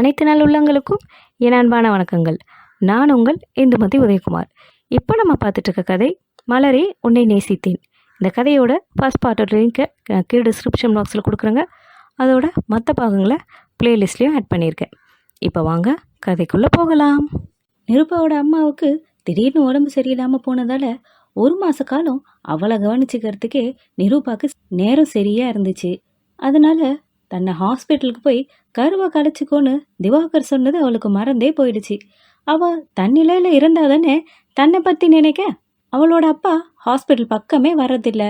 அனைத்து நாள் உள்ளங்களுக்கும் என் அன்பான வணக்கங்கள். நான் உங்கள் இந்துமதி உதயகுமார். இப்போ நம்ம பார்த்துட்டு இருக்க கதை மலரே உன்னை நேசித்தேன். இந்த கதையோட ஃபர்ஸ்ட் பார்ட்டோட லிங்க்கை கீழே டிஸ்கிரிப்ஷன் பாக்ஸில் கொடுக்குறேங்க. அதோட மற்ற பாகங்களை ப்ளேலிஸ்ட்லேயும் ஆட் பண்ணியிருக்கேன். இப்போ வாங்க கதைக்குள்ளே போகலாம். நிருபாவோட அம்மாவுக்கு திடீர்னு உடம்பு சரியில்லாமல் போனதால் ஒரு மாத காலம் அவளை கவனிச்சுக்கிறதுக்கே நிரூபாக்கு நேரம் சரியாக இருந்துச்சு. அதனால் தன்னை ஹாஸ்பிட்டலுக்கு போய் கருவை கடைச்சிக்கோன்னு திவாகர் சொன்னது அவளுக்கு மறந்தே போயிடுச்சு. அவள் தன்னிலையில் இருந்தா தானே தன்னை பற்றி நினைக்க? அவளோட அப்பா ஹாஸ்பிட்டல் பக்கமே வர்றதில்ல.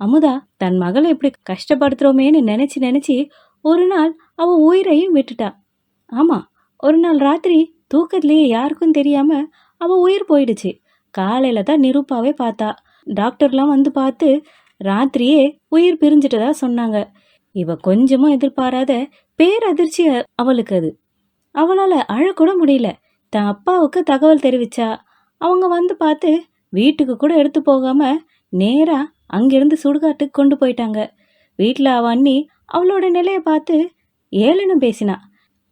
அமுதா தன் மகளை இப்படி கஷ்டப்படுத்துறோமேன்னு நினச்சி நினச்சி ஒரு நாள் அவள் உயிரையும் விட்டுட்டா. ஆமாம் ஒரு நாள் ராத்திரி தூக்கத்துலேயே யாருக்கும் தெரியாமல் அவள் உயிர் போயிடுச்சு. காலையில் தான் நிரூப்பாவே பார்த்தா. டாக்டர்லாம் வந்து பார்த்து ராத்திரியே உயிர் பிரிஞ்சிட்டதா சொன்னாங்க. இவ கொஞ்சமும் எதிர்பாராத பேரதிர்ச்சி அவளுக்கு அது. அவளால் அழக்கூட முடியல. தன் அப்பாவுக்கு தகவல் தெரிவிச்சா அவங்க வந்து பார்த்து வீட்டுக்கு கூட எடுத்து போகாம நேராக அங்கிருந்து சுடுகாட்டுக்கு கொண்டு போயிட்டாங்க. வீட்டில் அவ அண்ணி அவளோட நிலையை பார்த்து ஏளனம் பேசினா.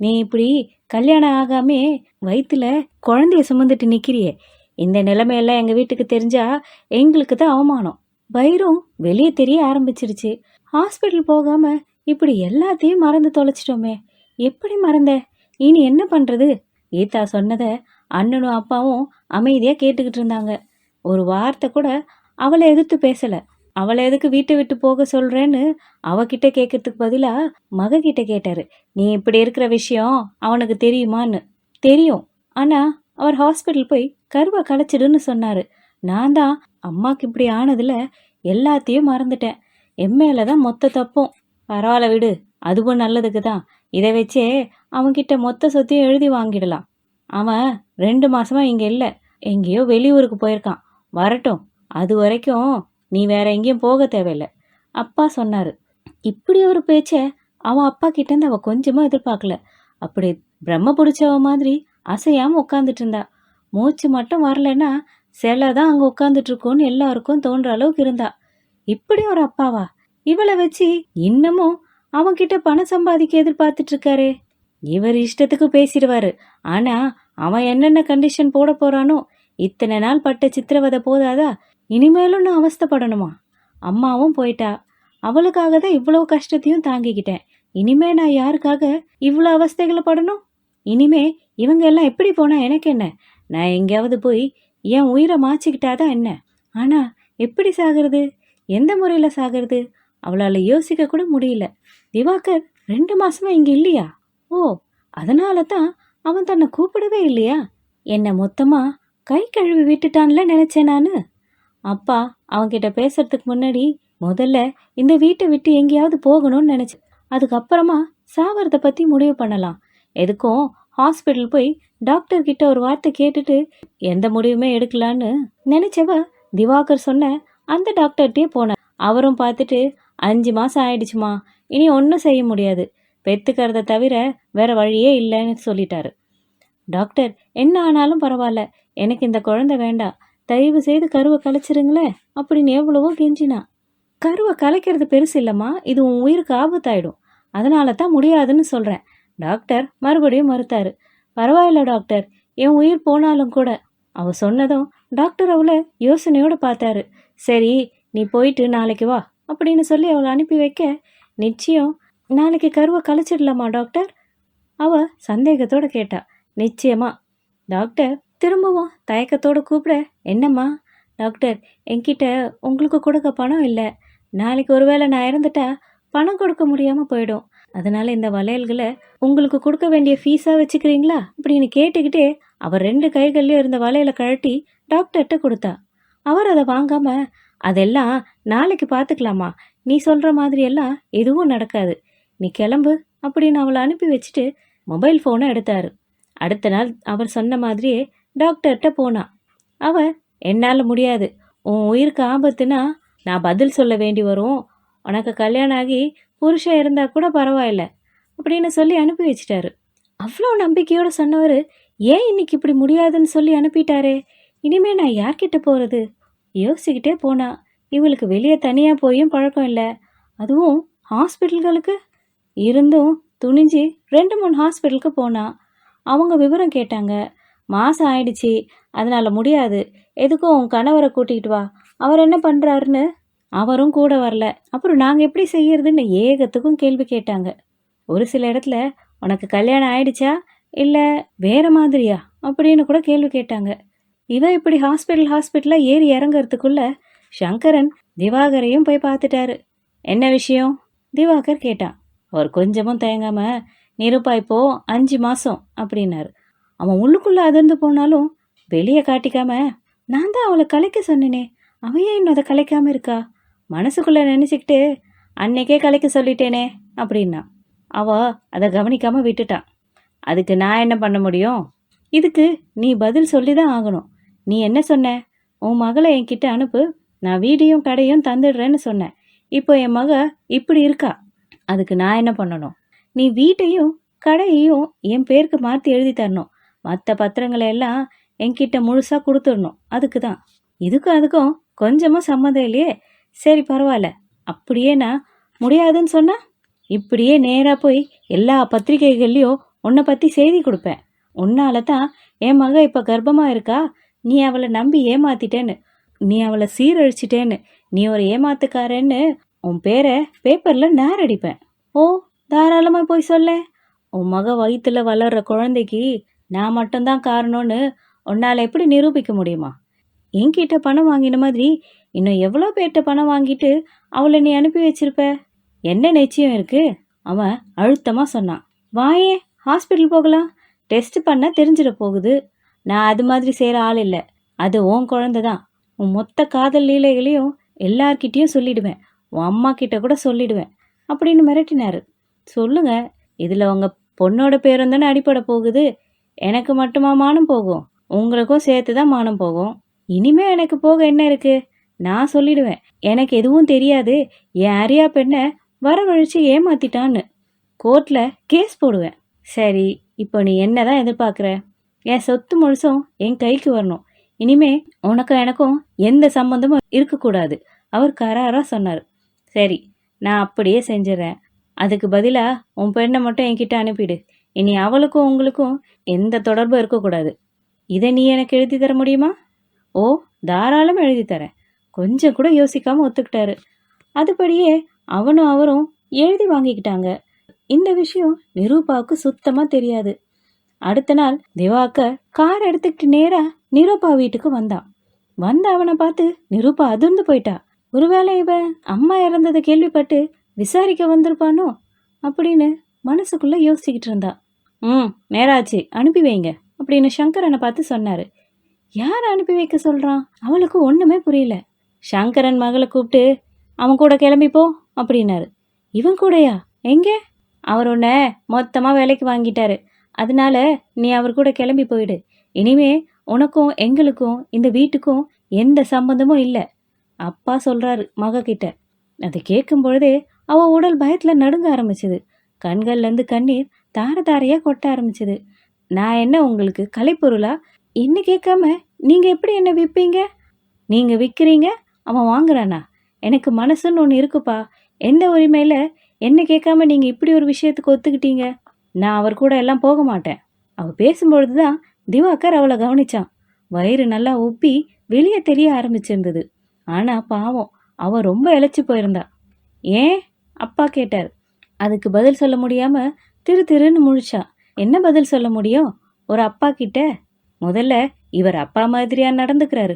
நீ இப்படி கல்யாணம் ஆகாமே வயிற்றுல குழந்தைய சுமந்துட்டு நிற்கிறியே இந்த நிலைமையெல்லாம் எங்கள் வீட்டுக்கு தெரிஞ்சா எங்களுக்கு தான் அவமானம். வைரம் வெளியே தெரிய ஆரம்பிச்சிருச்சு. ஹாஸ்பிட்டல் போகாமல் இப்படி எல்லாத்தையும் மறந்து தொலைச்சிட்டோமே. எப்படி மறந்த? இனி என்ன பண்ணுறது கீதா சொன்னதை அண்ணனும் அப்பாவும் அமைதியாக கேட்டுக்கிட்டு இருந்தாங்க. ஒரு வார்த்தை கூட அவளை எதிர்த்து பேசலை. அவளை எதுக்கு வீட்டை விட்டு போக சொல்கிறேன்னு அவகிட்ட கேட்கறதுக்கு பதிலாக மகக்கிட்ட கேட்டார். நீ இப்படி இருக்கிற விஷயம் அவனுக்கு தெரியுமான்னு? தெரியும். ஆனால் அவர் ஹாஸ்பிட்டல் போய் கருவை களைச்சிடுன்னு சொன்னார். நான் தான் அம்மாவுக்கு இப்படி ஆனதில் எல்லாத்தையும் மறந்துட்டேன். என் தான் மொத்த தப்பும். பரவாயில்ல விடு அதுவும் நல்லதுக்கு தான் இதை வச்சே அவன்கிட்ட மொத்த சொத்தையும் எழுதி வாங்கிடலாம். அவன் ரெண்டு மாசமா இங்கே இல்லை எங்கேயோ வெளியூருக்கு போயிருக்கான். வரட்டும் அது வரைக்கும் நீ வேற எங்கேயும் போக தேவையில்லை. அப்பா சொன்னாரு இப்படி ஒரு பேச்சை அவன் அப்பா கிட்டேருந்து அவள் கொஞ்சமாக எதிர்பார்க்கல. அப்படி பிரம்ம பிடிச்சவ மாதிரி அசையாமல் உட்காந்துட்டு இருந்தா. மூச்சு மட்டும் வரலன்னா சிலை தான் அங்கே உட்காந்துட்டு இருக்கோன்னு எல்லாருக்கும் தோன்ற அளவுக்கு இருந்தா. இப்படி ஒரு அப்பாவா? இவளை வச்சு இன்னமும் அவன்கிட்ட பணம் சம்பாதிக்க எதிர்பார்த்துட்டு இருக்காரு இவர் இஷ்டத்துக்கு பேசிடுவாரு. ஆனா அவன் என்னென்ன கண்டிஷன் போட போறானோ இத்தனை நாள் பட்ட சித்திரவதை போதாதா? இனிமேலும் நான் அவஸ்தைப்படணுமா? அம்மாவும் போயிட்டா. அவளுக்காக தான் இவ்வளவு கஷ்டத்தையும் தாங்கிக்கிட்டேன். இனிமே நான் யாருக்காக இவ்வளோ அவஸ்தைகளை படணும்? இனிமே இவங்க எல்லாம் எப்படி போனா எனக்கு என்ன? நான் எங்கேயாவது போய் என் உயிரை மாச்சிக்கிட்டாதான் என்ன? ஆனா எப்படி சாகிறது? எந்த முறையில் சாகிறது? அவளால் யோசிக்க கூட முடியல. திவாகர் ரெண்டு மாசமா இங்கே இல்லையா? ஓ அதனால தான் அவன் தன்னை கூப்பிடவே இல்லையா? என்னை மொத்தமாக கை கழுவி விட்டுட்டான்ல நினைச்சேன் நான். அப்பா அவன்கிட்ட பேசுறதுக்கு முன்னாடி முதல்ல இந்த வீட்டை விட்டு எங்கேயாவது போகணும்னு நினச்சேன் அதுக்கப்புறமா சாவரத்தை பற்றி முடிவு பண்ணலாம். எதுக்கும் ஹாஸ்பிட்டல் போய் டாக்டர் கிட்ட ஒரு வார்த்தை கேட்டுட்டு எந்த முடிவுமே எடுக்கலான்னு நினைச்சவ திவாகர் சொன்ன அந்த டாக்டர்கிட்டே போனேன் அவரும் பார்த்துட்டு அஞ்சு மாதம் ஆயிடுச்சுமா. இனி ஒன்றும் செய்ய முடியாது. பெத்துக்கிறத தவிர வேற வழியே இல்லைன்னு சொல்லிட்டாரு. டாக்டர் என்ன ஆனாலும் பரவாயில்ல. எனக்கு இந்த குழந்தை வேண்டாம். தயவு செய்து கருவை கலைச்சிருங்களேன் அப்படின்னு எவ்வளவோ கெஞ்சினா. கருவை கலைக்கிறது பெருசு இல்லைம்மா. இது உன் உயிருக்கு ஆபத்தாயிடும். அதனால தான் முடியாதுன்னு சொல்கிறேன் டாக்டர் மறுபடியும் மறுத்தாரு. பரவாயில்ல டாக்டர். என் உயிர் போனாலும் கூட. அவ சொன்னதும் டாக்டர் அவளை யோசனையோடு பார்த்தாரு. சரி நீ போயிட்டு நாளைக்கு வா அப்படின்னு சொல்லி அவளை அனுப்பி வைக்க நிச்சயம் நாளைக்கு கருவை கலைச்சிடலாமா டாக்டர்? அவ சந்தேகத்தோட கேட்டா. நிச்சயமா. டாக்டர் திரும்பவும் தயக்கத்தோடு கூப்பிட என்னம்மா? டாக்டர் என்கிட்ட உங்களுக்கு கொடுக்க பணம் இல்லை. நாளைக்கு ஒருவேளை நான் இறந்துட்டா பணம் கொடுக்க முடியாமல் போயிடும். அதனால் இந்த வளையல்களை உங்களுக்கு கொடுக்க வேண்டிய ஃபீஸாக வச்சுக்கிறீங்களா? அப்படின்னு கேட்டுக்கிட்டே அவர் ரெண்டு கைகள்லயும் இருந்த வளையலை கழட்டி டாக்டர்கிட்ட கொடுத்தா. அவர் அதை வாங்காம அதெல்லாம் நாளைக்கு பார்த்துக்கலாமா? நீ சொல்கிற மாதிரி எல்லாம் எதுவும் நடக்காது. நீ கிளம்பு அப்படின்னு அவளை அனுப்பி வச்சுட்டு மொபைல் ஃபோனை எடுத்தார். அடுத்த நாள் அவர் சொன்ன மாதிரியே டாக்டர்கிட்ட போனா. அவ என்னால் முடியாது. உன் உயிருக்கு ஆபத்துனா நான் பதில் சொல்ல வேண்டி வரும். உனக்கு கல்யாணம் ஆகி புருஷன் இருந்தால் கூட பரவாயில்ல. அப்படின்னு சொல்லி அனுப்பி வச்சிட்டாரு. அவ்வளோ நம்பிக்கையோடு சொன்னவர் ஏன் இன்னைக்கு இப்படி முடியாதுன்னு சொல்லி அனுப்பிட்டாரே? இனிமே நான் யார்கிட்ட போகிறது யோசிக்கிட்டே போனா இவளுக்கு வெளியே தனியாக போயும் பழக்கம் இல்லை. அதுவும் ஹாஸ்பிட்டல்களுக்கு? இருந்தும் துணிஞ்சு ரெண்டு மூணு ஹாஸ்பிட்டலுக்கு போனா அவங்க விவரம் கேட்டாங்க. மாதம் ஆயிடுச்சு அதனால் முடியாது. எதுக்கும் உன் கணவரை கூட்டிகிட்டு வா. அவர் என்ன பண்ணுறாருன்னு அவரும் கூட வரல. அப்புறம் நாங்கள் எப்படி செய்யறதுன்னு ஏகத்துக்கும் கேள்வி கேட்டாங்க. ஒரு சில இடத்துல உனக்கு கல்யாணம் ஆயிடுச்சா? இல்லை வேற மாதிரியா? அப்படின்னு கூட கேள்வி கேட்டாங்க. இவன் இப்படி ஹாஸ்பிட்டல் ஹாஸ்பிட்டலாக ஏறி இறங்கிறதுக்குள்ள சங்கரன் திவாகரையும் போய் பார்த்துட்டாரு. என்ன விஷயம்? திவாகர் கேட்டான். அவர் கொஞ்சமும் தயங்காம நிருப்பா இப்போ அஞ்சு மாதம் அப்படின்னாரு. அவன் உள்ளுக்குள்ளே அதிர்ந்து போனாலும் வெளியே காட்டிக்காம நான் தான் அவளை கலைக்க சொன்னேனே. அவன் ஏன் இன்னும் அதை கலைக்காம இருக்கா? மனசுக்குள்ளே நினச்சிக்கிட்டு அன்னைக்கே கலைக்க சொல்லிட்டேனே அப்படின்னா. அவ அதை கவனிக்காமல் விட்டுட்டான். அதுக்கு நான் என்ன பண்ண முடியும்? இதுக்கு நீ பதில் சொல்லி தான் ஆகணும். நீ என்ன சொன்ன? உன் மகளை என்கிட்ட அனுப்பு. நான் வீடியும் கடையும் தந்துடுறேன்னு சொன்னேன். இப்போ என் மக இப்படி இருக்கா? அதுக்கு நான் என்ன பண்ணணும்? நீ வீட்டையும் கடையையும் என் பேருக்கு மாற்றி எழுதி தரணும். மற்ற பத்திரங்களை எல்லாம் என்கிட்ட முழுசாக கொடுத்துடணும். அதுக்கு தான் இதுக்கும் அதுக்கும் கொஞ்சமும் சம்மந்தம் இல்லையே. சரி பரவாயில்ல. அப்படியே நான் முடியாதுன்னு சொன்னால் இப்படியே நேராக போய் எல்லா பத்திரிகைகள்லேயும் உன்னை பற்றி செய்தி கொடுப்பேன். உன்னால தான் என் மக இப்போ கர்ப்பமாக இருக்கா? நீ அவளை நம்பி ஏமாத்திட்டேன்னு. நீ அவளை சீரழிச்சிட்டேன்னு. நீ ஒரு ஏமாத்துக்காரன்னு உன் பேரை பேப்பரில் நேர் அடிப்பேன் ஓ தாராளமாக போய் சொல்ல. உன் மக வயிற்றுல வளர்ற குழந்தைக்கு நான் மட்டும்தான் காரணம்னு உன்னால் எப்படி நிரூபிக்க முடியுமா? என்கிட்ட பணம் வாங்கின மாதிரி இன்னும் எவ்வளோ பேர்கிட்ட பணம் வாங்கிட்டு அவளை நீ அனுப்பி வச்சிருப்ப? என்ன நிச்சயம் இருக்கு? அவன் அழுத்தமாக சொன்னான். வாயே ஹாஸ்பிட்டல் போகலாம். டெஸ்ட் பண்ண தெரிஞ்சிட போகுது. நான் அது மாதிரி செய்கிற ஆள் இல்லை. அது உன் குழந்த தான் உன் மொத்த காதல் லீலைகளையும் எல்லார்கிட்டேயும் சொல்லிடுவேன். உன் அம்மா கிட்ட கூட சொல்லிடுவேன். அப்படின்னு மிரட்டினார். சொல்லுங்க இதில் உங்க பொண்ணோட பேரும் தானே அடிப்படை போகுது. எனக்கு மட்டுமா மானம் போகும்? உங்களுக்கும் சேர்த்து தான் மானம் போகும். இனிமே எனக்கு போக என்ன இருக்கு? நான் சொல்லிடுவேன். எனக்கு எதுவும் தெரியாது. என் அரியா பெண்ணை வரவழைச்சு ஏமாத்திட்டான்னு. கோர்ட்டில் கேஸ் போடுவேன். சரி இப்போ நீ என்ன தான் எதிர்பார்க்குற? என் சொத்து முழுசும் என் கைக்கு வரணும். இனிமே உனக்கும் எனக்கும் எந்த சம்பந்தமும் இருக்கக்கூடாது. அவர் கராராக சொன்னார். சரி நான் அப்படியே செஞ்சிடறேன். அதுக்கு பதிலாக உன் பெண்ணை மட்டும் என்கிட்ட அனுப்பிடு. இனி அவளுக்கும் உங்களுக்கும் எந்த தொடர்பும் இருக்கக்கூடாது. இதை நீ எனக்கு எழுதி தர முடியுமா? ஓ தாராளம் எழுதி தரேன். கொஞ்சம் கூட யோசிக்காமல் ஒத்துக்கிட்டாரு. அதுபடியே அவனும் அவரும் எழுதி வாங்கிக்கிட்டாங்க. இந்த விஷயம் நிரூபாவுக்கு சுத்தமா தெரியாது. அடுத்த நாள் திவாகர் கார் எடுத்துக்கிட்டு நேரா நிரூபா வீட்டுக்கு வந்தான். வந்த அவனை பார்த்து நிரூபா அதிர்ந்து போயிட்டா. ஒருவேளை இவன் அம்மா இறந்ததை கேள்விப்பட்டு விசாரிக்க வந்திருப்பானோ? அப்படின்னு மனசுக்குள்ள யோசிச்சுக்கிட்டு இருந்தா. ம் நேராச்சு அனுப்பி வைங்க அப்படின்னு சங்கரனை பார்த்து சொன்னாரு. யார் அனுப்பி வைக்க சொல்றான்? அவளுக்கு ஒண்ணுமே புரியல. சங்கரன் மகளை கூப்பிட்டு அவன் கூட கிளம்பிப்போ அப்படின்னாரு. இவன் கூடயா? எங்கே? அவர் உன்னை மொத்தமாக வேலைக்கு வாங்கிட்டாரு. அதனால நீ அவர் கூட கிளம்பி போயிடு. இனிமே உனக்கும் எங்களுக்கும் இந்த வீட்டுக்கும் எந்த சம்பந்தமும் இல்லை. அப்பா சொல்கிறாரு மக கிட்ட. அதை கேட்கும் பொழுதே அவள் உடல் பயத்தில் நடுங்க ஆரம்பிச்சது. கண்கள்லேருந்து கண்ணீர் தார தாரையாக கொட்ட ஆரம்பிச்சது. நான் என்ன உங்களுக்கு கலைப்பொருளா? என்ன கேட்காம நீங்கள் எப்படி என்ன விற்பீங்க நீங்கள் விற்கிறீங்க அவன் வாங்குறானா? எனக்கு மனசுன்னு ஒன்று இருக்குப்பா. எந்த உரிமையில் என்ன கேட்காம நீங்கள் இப்படி ஒரு விஷயத்துக்கு ஒத்துக்கிட்டீங்க? நான் அவர் கூட எல்லாம் போக மாட்டேன். அவள் பேசும்பொழுது தான் திவாகர் அவளை கவனிச்சான். வயிறு நல்லா உப்பி வெளியே தெரிய ஆரம்பிச்சிருந்தது. ஆனால் பாவம் அவள் ரொம்ப இழைச்சி போயிருந்தா. ஏன்? அப்பா கேட்டார். அதுக்கு பதில் சொல்ல முடியாமல் திரு திருன்னு முழிச்சா. என்ன பதில் சொல்ல முடியும்? ஒரு அப்பா கிட்ட? முதல்ல இவர் அப்பா மாதிரியாக நடந்துக்கிறாரு.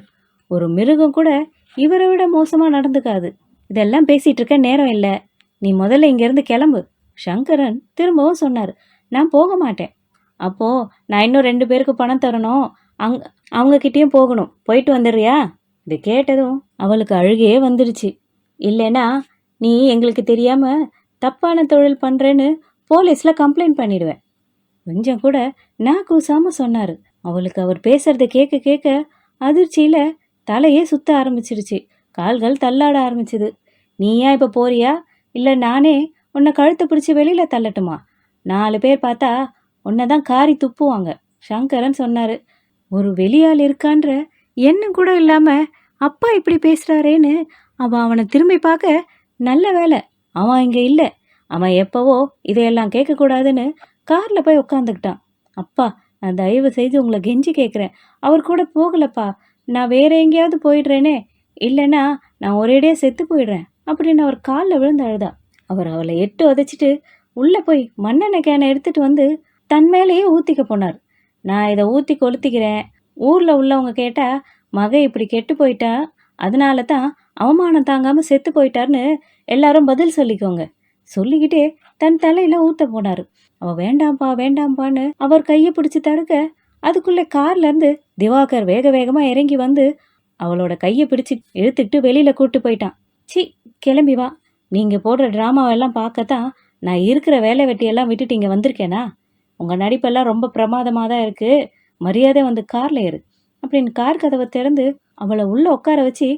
ஒரு மிருகம் கூட இவரை விட மோசமாக நடந்துக்காது. இதெல்லாம் பேசிகிட்டு இருக்க நேரம் இல்லை. நீ முதல்ல இங்கேருந்து கிளம்பு. சங்கரன் திரும்பவும் சொன்னார் நான் போக மாட்டேன். அப்போது நான் இன்னும் ரெண்டு பேருக்கு பணம் தரணும். அங் அவங்கக்கிட்டேயும் போகணும். போயிட்டு வந்துடுறியா? இது கேட்டதும் அவளுக்கு அழுகையே வந்துடுச்சு. இல்லைன்னா நீ எங்களுக்கு தெரியாமல் தப்பான தொழில் பண்ணுறேன்னு போலீஸில் கம்ப்ளைண்ட் பண்ணிடுவேன். கொஞ்சம் கூட நான் கூசாமல் சொன்னார். அவளுக்கு அவர் பேசுறத கேட்க கேட்க அதிர்ச்சியில் தலையே சுத்த ஆரம்பிச்சிருச்சு கால்கள் தள்ளாட ஆரம்பிச்சுது. நீ ஏன் இப்போ போறியா? இல்லை நானே உன்னை கழுத்து பிடிச்சி வெளியில் தள்ளட்டுமா? நாலு பேர் பார்த்தா உன்னை தான் காரி துப்புவாங்க. சங்கரன் சொன்னார் ஒரு வெளியாள் இருக்கான்ற எண்ணம் கூட இல்லாமல் அப்பா இப்படி பேசுகிறாரேன்னு அவன் அவனை திரும்பி பார்க்க நல்ல வேலை. அவன் இங்கே இல்லை. அவன் எப்போவோ இதையெல்லாம் கேட்கக்கூடாதுன்னு காரில் போய் உட்காந்துக்கிட்டான் அப்பா நான் தயவு செய்து உங்களை கெஞ்சி கேட்குறேன் அவர் கூட போகலப்பா. நான் வேற எங்கேயாவது போயிடுறேனே. இல்லைன்னா நான் ஒரேடியாக செத்து போயிடுறேன். அப்படின்னு அவர் காலில் விழுந்து அழுதா. அவர் அவளை எட்டு உதைச்சிட்டு உள்ளே போய் மண்ணெண்ணெய் கேனை எடுத்துகிட்டு வந்து தன் மேலேயே ஊற்றிக்க போனார். நான் இதை ஊற்றி கொளுத்திக்கிறேன். ஊரில் உள்ளவங்க கேட்டால் மகை இப்படி கெட்டு போயிட்டா அதனால தான் அவமானம் தாங்காமல் செத்து போயிட்டார்னு எல்லாரும் பதில் சொல்லிக்கோங்க. சொல்லிக்கிட்டே தன் தலையில் ஊற்ற போனார். அவள் வேண்டாம்ப்பா வேண்டாம்ப்பான்னு அவர் கையை பிடிச்சி தடுக்க அதுக்குள்ளே கார்லேருந்து திவாகர் வேக வேகமாக இறங்கி வந்து அவளோட கையை பிடிச்சி இழுத்துக்கிட்டு வெளியில் கூட்டு போயிட்டான். சி கிளம்பி வா. நீங்கள் போடுற ட்ராமாவெல்லாம் பார்க்கத்தான் நான் இருக்கிற வேலை வெட்டியெல்லாம் விட்டுட்டு இங்கே வந்திருக்கேனா? உங்கள் நடிப்பெல்லாம் ரொம்ப பிரமாதமாக தான் இருக்குது மரியாதை வந்து காரில் ஏறு. அப்படின்னு கார் கதவை திறந்து அவளை உள்ளே உட்கார வச்சு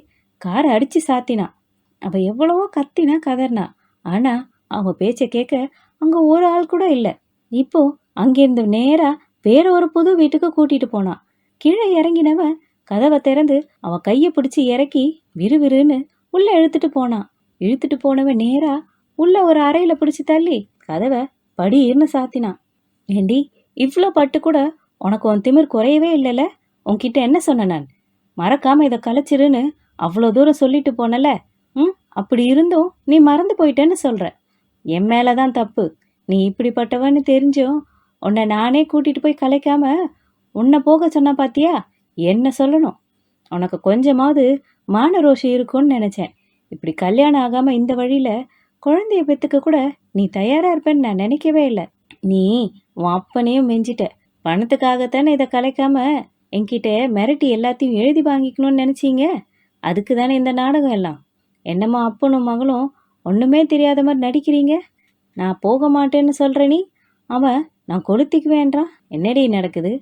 காரை அடித்து சாத்தினான் அவள் எவ்வளவோ கத்தினா கதறினா. ஆனால் அவன் பேச்சை கேட்க அங்கே ஒரு ஆள் கூட இல்லை. இப்போ அங்கேருந்து நேராக வேற ஒரு புது வீட்டுக்கு கூட்டிட்டு போனான் கீழே இறங்கினவன் கதவை திறந்து அவன் கையை பிடிச்சி இறக்கி விறுவிறுன்னு உள்ளே இழுத்துட்டு போனான். இழுத்துட்டு போனவன் நேரா உள்ள ஒரு அறையில் பிடிச்சி தள்ளி கதவை படின்னு சாத்தினான். ஏண்டி இவ்வளோ பட்டு கூட உனக்கு உன் திமிர் குறையவே இல்லைல்ல உன்கிட்ட என்ன சொன்னேன் நான்? மறக்காமல் இதை கலைச்சிருன்னு அவ்வளோ தூரம் சொல்லிட்டு போனல. ம் அப்படி இருந்தும் நீ மறந்து போயிட்டேன்னு சொல்கிற என் மேலே தான் தப்பு. நீ இப்படிப்பட்டவன்னு தெரிஞ்சும் உன்னை நானே கூட்டிகிட்டு போய் கலைக்காம உன்னை போக சொன்ன பாத்தியா? என்ன சொல்லணும்? உனக்கு கொஞ்சமாவது மான ரோஷம் இருக்கும்னு நினச்சேன். இப்படி கல்யாணம் ஆகாமல் இந்த வழியில் குழந்தைய பெற்றுக்க கூட நீ தயாராக இருப்பேன்னு நான் நினைக்கவே இல்லை. நீ உன் அப்பனையும் மெஞ்சிட்ட. பணத்துக்காகத்தானே இதை கலைக்காம என்கிட்ட மிரட்டி எல்லாத்தையும் எழுதி வாங்கிக்கணும்னு நினச்சிங்க? அதுக்கு தானே இந்த நாடகம் எல்லாம். என்னம்மா அப்பனும் மகளும் ஒன்றுமே தெரியாத மாதிரி நடிக்கிறீங்க? நான் போக மாட்டேன்னு சொல்கிற நீ? அவன் நான் கொளுத்திக்குவேன்றான் என்னடி நடக்குது?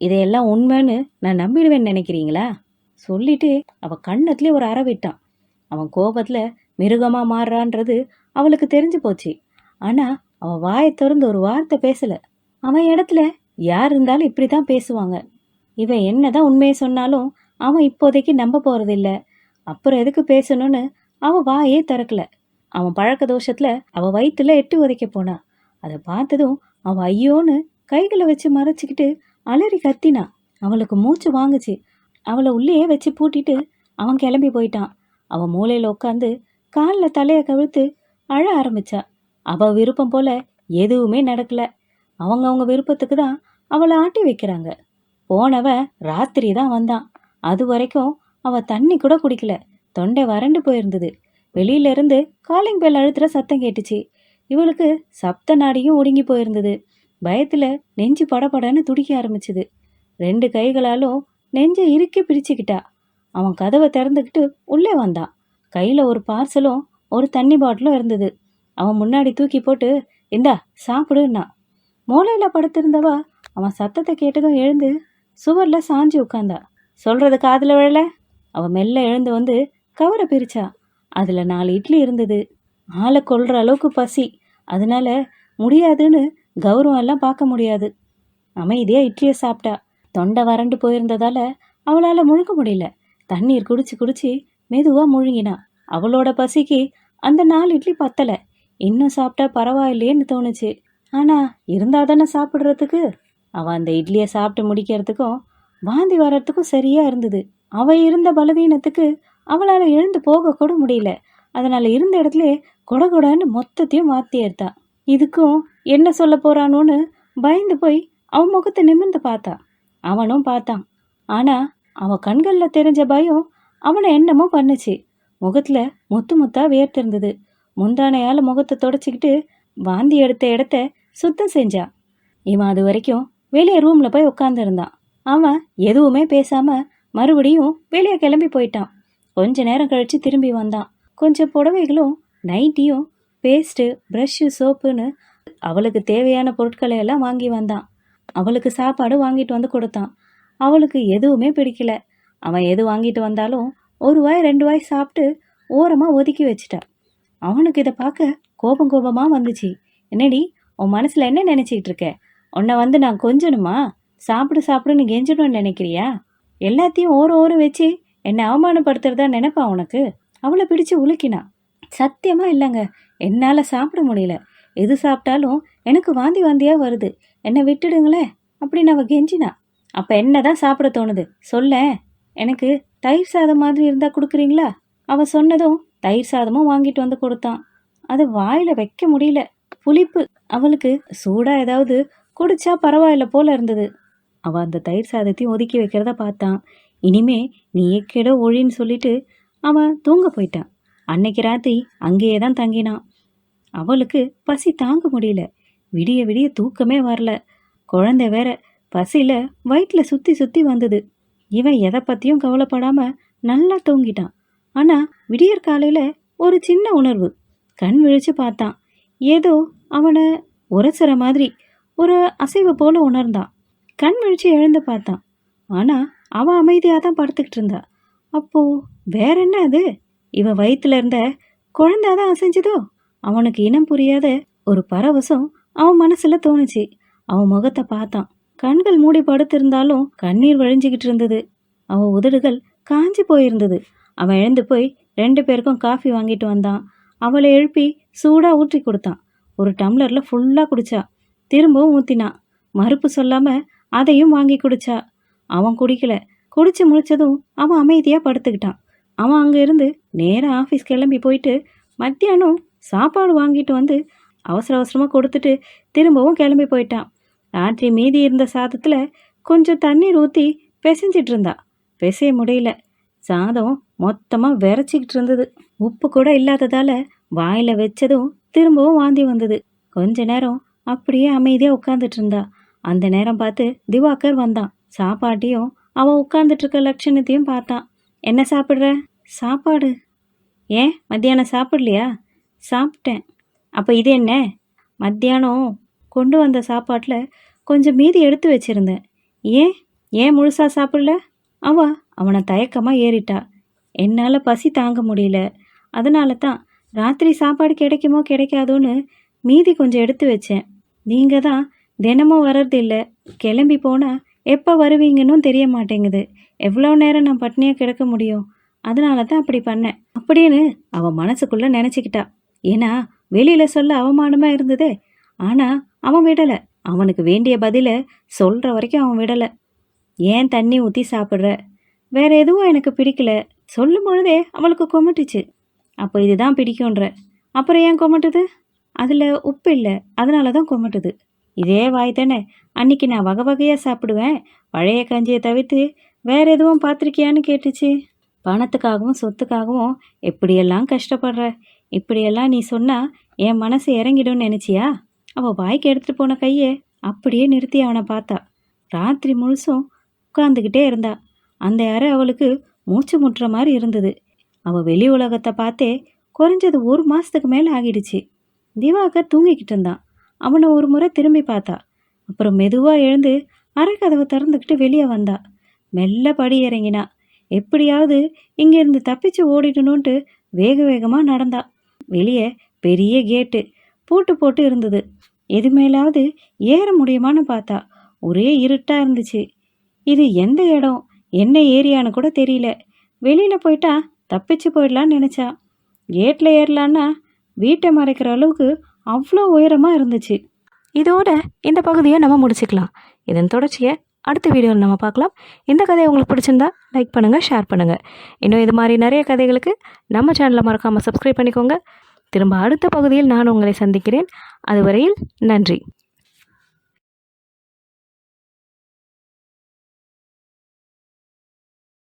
இதையெல்லாம் உண்மைன்னு நான் நம்பிடுவேன்னு நினைக்கிறீங்களா? சொல்லிட்டு அவள் கண்ணத்துலேயே ஒரு அற விட்டான். அவன் கோபத்தில் மிருகமாக மாறுறான்றது அவளுக்கு தெரிஞ்சு போச்சு. ஆனால் அவன் வாயை திறந்து ஒரு வார்த்தை பேசலை. அவன் இடத்துல யார் இருந்தாலும் இப்படி தான் பேசுவாங்க. இவன் என்னதான் உண்மையை சொன்னாலும் அவன் இப்போதைக்கு நம்ப போகிறதில்ல அப்புறம் எதுக்கு பேசணும்னு அவன் வாயே திறக்கல. அவன் பழக்க தோஷத்தில் அவள் வயிற்றில் எட்டு உதைக்க போனா. அதை பார்த்ததும் அவள் ஐயோன்னு கைகளை வச்சு மறைச்சிக்கிட்டு அலறி கத்தினா. அவளுக்கு மூச்சு வாங்குச்சு. அவளை உள்ளேயே வச்சு பூட்டிட்டு அவன் கிளம்பி போயிட்டான். அவன் மூலையில் உட்காந்து காலில் தலையை கவிழ்த்து அழ ஆரம்பிச்சா. அவள் விருப்பம் போல எதுவுமே நடக்கலை. அவங்க அவங்க விருப்பத்துக்கு தான் அவளை ஆட்டி வைக்கிறாங்க. போனவன் ராத்திரி தான் வந்தான். அது வரைக்கும் அவள் தண்ணி கூட குடிக்கல. தொண்டை வறண்டு போயிருந்தது. வெளியிலேருந்து காலிங் பெல் அழுத்துற சத்தம் கேட்டுச்சு. இவளுக்கு சப்த நாடியும் ஒடுங்கி போயிருந்தது. பயத்தில் நெஞ்சு படபடன்னு துடிக்க ஆரம்பிச்சுது. ரெண்டு கைகளாலும் நெஞ்சை இறுக்கி பிரிச்சுக்கிட்டா அவன் கதவை திறந்துக்கிட்டு உள்ளே வந்தான். கையில் ஒரு பார்சலும் ஒரு தண்ணி பாட்டிலும் இருந்தது. அவன் முன்னாடி தூக்கி போட்டு இந்தா சாப்பிடுன்னா. மூளையில் படுத்திருந்தவ அவன் சத்தத்தை கேட்டதும் எழுந்து சுவரில் சாஞ்சு உட்காந்தா சொல்கிறது காதில் விழல? அவன் மெல்ல எழுந்து வந்து கவரை பிரிச்சா. அதில் நாலு இட்லி இருந்தது. ஆளை கொல்ற அளவுக்கு பசி. அதனால முடியாதுன்னு கௌரவம் எல்லாம் பார்க்க முடியாது. அமைதியாக இட்லியை சாப்பிட்டா. தொண்டை வறண்டு போயிருந்ததால அவளால் முழுங்க முடியல. தண்ணீர் குடிச்சு குடிச்சு மெதுவாக முழுங்கினா. அவளோட பசிக்கு அந்த நாலு இட்லி பத்தலை. இன்னும் சாப்பிட்டா பரவாயில்லையேன்னு தோணுச்சு. ஆனால் இருந்தால் தானே சாப்பிட்றதுக்கு? அவள் அந்த இட்லியை சாப்பிட்டு முடிக்கிறதுக்கும் வாந்தி வர்றதுக்கும் சரியாக இருந்தது. அவள் இருந்த பலவீனத்துக்கு அவளால் எழுந்து போக கூட முடியல. அதனால் இருந்த இடத்துல கொடகொடன்னு மொத்தத்தையும் மாற்றி எடுத்தா. இதுக்கும் என்ன சொல்ல போறானோன்னு பயந்து போய் அவன் முகத்தை நிமிர்ந்து பார்த்தா. அவனும் பார்த்தான். ஆனால் அவன் கண்களில் தெரிஞ்ச பயம் அவனை என்னமோ பண்ணுச்சு. முகத்தில் முத்து முத்தாக வேர்த்திருந்தது. முந்தானையால் முகத்தை தொடச்சிக்கிட்டு வாந்தி எடுத்த இடத்த சுத்தம் செஞ்சா. இவன் அது வரைக்கும் வெளியே ரூமில் போய் உட்காந்துருந்தான் அவன் எதுவுமே பேசாமல் மறுபடியும் வெளியே கிளம்பி போயிட்டான். கொஞ்ச நேரம் கழித்து திரும்பி வந்தான். கொஞ்சம் புடவைகளும் நைட்டியும் பேஸ்ட்டு ப்ரஷ்ஷு சோப்புன்னு அவளுக்கு தேவையான பொருட்களை எல்லாம் வாங்கி வந்தான். அவளுக்கு சாப்பாடு வாங்கிட்டு வந்து கொடுத்தான். அவளுக்கு எதுவுமே பிடிக்கல. அவன் எது வாங்கிட்டு வந்தாலும் ஒரு வாய் ரெண்டு வாய் சாப்பிட்டு ஓரமாக ஒதுக்கி வச்சிட்டான் அவனுக்கு இதை பார்க்க கோபம் கோபமாக வந்துச்சு. என்னடி உன் மனசில் என்ன நினச்சிக்கிட்டு இருக்க? உன்னை வந்து நான் கொஞ்சணுமா? சாப்பிடு சாப்பிடுன்னு கெஞ்சணும்னு நினைக்கிறியா? எல்லாத்தையும் ஓர ஓரம் வச்சு என்னை அவமானப்படுத்துறதா நினைப்பா உனக்கு? அவளை பிடிச்சு உலுக்கினா. சத்தியமாக இல்லைங்க. என்னால் சாப்பிட முடியல. எது சாப்பிட்டாலும் எனக்கு வாந்தி வாந்தியாக வருது. என்னை விட்டுடுங்களேன் அப்படின்னு அவள் கெஞ்சினா. அப்போ என்ன தான் சாப்பிட தோணுது? சொல்ல. எனக்கு தயிர் சாதம் மாதிரி இருந்தால் கொடுக்குறீங்களா? அவள் சொன்னதும் தயிர் சாதமும் வாங்கிட்டு வந்து கொடுத்தான். அது வாயில் வைக்க முடியல. புளிப்பு அவளுக்கு சூடாக ஏதாவது குடிச்சா பரவாயில்ல போல இருந்தது. அவள் அந்த தயிர் சாதத்தையும் ஒதுக்கி வைக்கிறத பார்த்தான். இனிமே நீ கெட ஒழின்னு சொல்லிட்டு அவன் தூங்க போயிட்டான் அன்னைக்கு ராத்திரி அங்கேயே தான் தங்கினான் அவளுக்கு பசி தாங்க முடியல. விடிய விடிய தூக்கமே வரல. குழந்தை வேற பசியில் வயிற்றில் சுற்றி சுற்றி வந்தது. இவன் எதை பற்றியும் கவலைப்படாமல் நல்லா தூங்கிட்டான். ஆனால் விடியற் காலையில் ஒரு சின்ன உணர்வு. கண் விழிச்சு பார்த்தான். ஏதோ அவனை உரசுற மாதிரி ஒரு அசைவு போல உணர்ந்தான். கண் விழிச்சு எழுந்து பார்த்தான். ஆனால் அவன் அமைதியாக தான் படுத்துக்கிட்டு இருந்தா. அப்போ வேற என்ன அது? இவன் வயிற்றுல இருந்த குழந்தை தான் அசைஞ்சதோ? அவனுக்கு இனம் புரியாத ஒரு பரவசம் அவன் மனசில் தோணுச்சு. அவன் முகத்தை பார்த்தான். கண்கள் மூடி படுத்திருந்தாலும் கண்ணீர் வழிஞ்சிக்கிட்டு இருந்தது. அவன் உதடுகள் காஞ்சி போயிருந்தது. அவன் எழுந்து போய் ரெண்டு பேருக்கும் காஃபி வாங்கிட்டு வந்தான். அவளை எழுப்பி சூடாக ஊற்றி கொடுத்தான். ஒரு டம்ளரில் ஃபுல்லாக குடிச்சா. திரும்பவும் ஊற்றினான் மறுப்பு சொல்லாமல் அதையும் வாங்கி குடிச்சா. அவன் குடிக்கல. குடிச்சு முடிச்சதும் அவன் அமைதியாக படுத்துக்கிட்டான். அவன் அங்கே இருந்து நேராக ஆஃபீஸ் கிளம்பி போயிட்டு மத்தியானம் சாப்பாடு வாங்கிட்டு வந்து அவசர அவசரமாக கொடுத்துட்டு திரும்பவும் கிளம்பி போயிட்டான். ராத்திரி மீதி இருந்த சாதத்தில் கொஞ்சம் தண்ணீர் ஊற்றி பிசைஞ்சிட்டு இருந்தா. பிசைய முடியல. சாதம் மொத்தமாக விரைச்சிக்கிட்டு இருந்தது. உப்பு கூட இல்லாததால் வாயில் வச்சதும் திரும்பவும் வாந்தி வந்தது. கொஞ்ச நேரம் அப்படியே அமைதியாக உட்காந்துட்டு இருந்தா. அந்த நேரம் பார்த்து திவாகர் வந்தான். சாப்பாட்டையும் அவன் உட்காந்துட்டு இருக்க லட்சணத்தையும் பார்த்தான். என்ன சாப்பிட்ற? சாப்பாடு. ஏன்? மத்தியானம் சாப்பிடலையா? சாப்பிட்டேன். அப்போ இது என்ன? மத்தியானம் கொண்டு வந்த சாப்பாட்டில் கொஞ்சம் மீதி எடுத்து வச்சிருந்தேன். ஏன்? ஏன் முழுசாக சாப்பிடல? அவ அவனை தயக்கமாக ஏறிட்டா. என்னால் பசி தாங்க முடியல. அதனால தான் ராத்திரி சாப்பாடு கிடைக்குமோ கிடைக்காதோன்னு மீதி கொஞ்சம் எடுத்து வச்சேன். நீங்கள் தான் தினமும் வர்றதில்ல கிளம்பி போனால் எப்போ வருவீங்கன்னு தெரிய மாட்டேங்குது. எவ்வளோ நேரம் நான் பட்னியாக கிடக்க முடியும்? அதனால தான் அப்படி பண்ணேன். அப்படின்னு அவன் மனசுக்குள்ளே நினச்சிக்கிட்டா. ஏன்னா வெளியில சொல்ல அவமானமா இருந்ததே. ஆனா அவன் விடல. அவனுக்கு வேண்டிய பதில சொல்ற வரைக்கும் அவன் விடல. ஏன் தண்ணி ஊற்றி சாப்பிட்ற? வேற எதுவும் எனக்கு பிடிக்கல. சொல்லும் பொழுதே அவளுக்கு கொமட்டுச்சு. அப்போ இதுதான் பிடிக்குன்ற அப்புறம் ஏன் கொமட்டுது? அதில் உப்பு இல்லை. அதனால தான் கொமட்டுது. இதே வாய் தானே. அன்னைக்கு நான் வகை வகையாக சாப்பிடுவேன். பழைய கஞ்சியை தவிர்த்து வேற எதுவும் பார்த்துருக்கியான்னு கேட்டுச்சு. பணத்துக்காகவும் சொத்துக்காகவும் எப்படியெல்லாம் கஷ்டப்படுற? இப்படியெல்லாம் நீ சொன்னால் என் மனசு இறங்கிடும்னு நினச்சியா? அவள் வாய்க்கு எடுத்துகிட்டு போன கையை அப்படியே நிறுத்தி அவனை பார்த்தா. ராத்திரி முழுசும் உட்காந்துக்கிட்டே இருந்தா. அந்த அறை அவளுக்கு மூச்சு முட்டுற மாதிரி இருந்தது. அவள் வெளி உலகத்தை பார்த்தே குறைஞ்சது ஒரு மாதத்துக்கு மேலே ஆகிடுச்சு. திவாகர் தூங்கிக்கிட்டு இருந்தான். அவனை ஒரு முறை திரும்பி பார்த்தா. அப்புறம் மெதுவாக எழுந்து அரைக்கதவை திறந்துக்கிட்டு வெளியே வந்தா. மெல்ல படி இறங்கினா. எப்படியாவது இங்கேருந்து தப்பிச்சு ஓடிடணுன்ட்டு வேக வேகமாக நடந்தா. வெளியே பெரிய கேட்டு பூட்டு போட்டு இருந்தது. எது மேலாவது ஏற முடியுமான்னு பார்த்தா ஒரே இருட்டாக இருந்துச்சு. இது எந்த இடம்? என்ன ஏரியான்னு கூட தெரியல. வெளியில் போயிட்டா தப்பிச்சு போயிடலான்னு நினச்சா. கேட்டில் ஏறலான்னா வீட்டை மறைக்கிற அளவுக்கு அவ்வளோ உயரமாக இருந்துச்சு. இதோட இந்த பகுதியை நம்ம முடிச்சுக்கலாம். இதன் தொடர்ச்சியை அடுத்த வீடியோவில் நம்ம பார்க்கலாம். இந்த கதையை உங்களுக்கு பிடிச்சிருந்தா லைக் பண்ணுங்கள் ஷேர் பண்ணுங்கள் இன்னும் இது மாதிரி நிறைய கதைகளுக்கு நம்ம சேனலை மறக்காமல் சப்ஸ்கிரைப் பண்ணிக்கோங்க. திரும்ப அடுத்த பகுதியில் நான் உங்களை சந்திக்கிறேன். அதுவரையில் நன்றி.